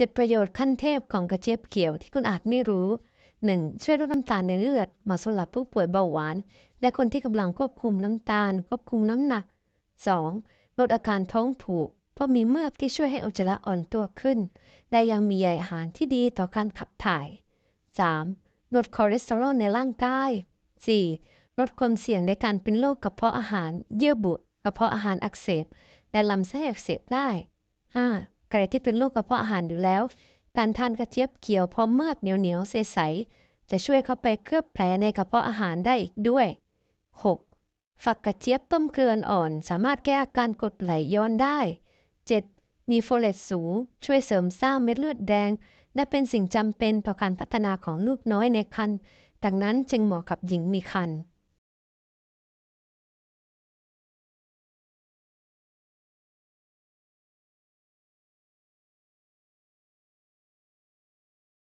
7ประโยชน์ขั้นเทพของกระเจี๊ยบเขียวที่คุณอาจไม่รู้ 1. ช่วยลดน้ำตาลในเลือดเหมาะสำหรับผู้ป่วยเบาหวาน และคนที่กำลังควบคุมน้ำตาล ควบคุมน้ำหนัก 2. ลดอาการท้องผูก เพราะมีเมือกที่ช่วยให้อุจจาระอ่อนตัวขึ้น และยังมีใยอาหารที่ดีต่อการขับถ่าย 3. ลดคอเลสเตอรอลในร่างกาย 4. ลดความเสี่ยงในการเป็นโรคกระเพาะอาหาร เยื่อบุกระเพาะอาหารอักเสบ และลำไส้อักเสบได้ 5. ใครที่เป็นโรคกระเพาะอาหารอยู่แล้ว การทานกระเจี๊ยบเขียวพร้อมเมือกเหนียวๆใสๆจะช่วยเข้าไปเคลือบแผลในกระเพาะอาหารได้อีกด้วย 6. ฝักกระเจี๊ยบต้มเกลืออ่อนสามารถแก้อาการกดไหลย้อนได้ 7. มีโฟเลตสูง ช่วยเสริมสร้างเม็ดเลือดแดง และเป็นสิ่งจำเป็นต่อการพัฒนาของลูกน้อยในครรภ์ดังนั้นจึงเหมาะกับหญิงมีครรภ์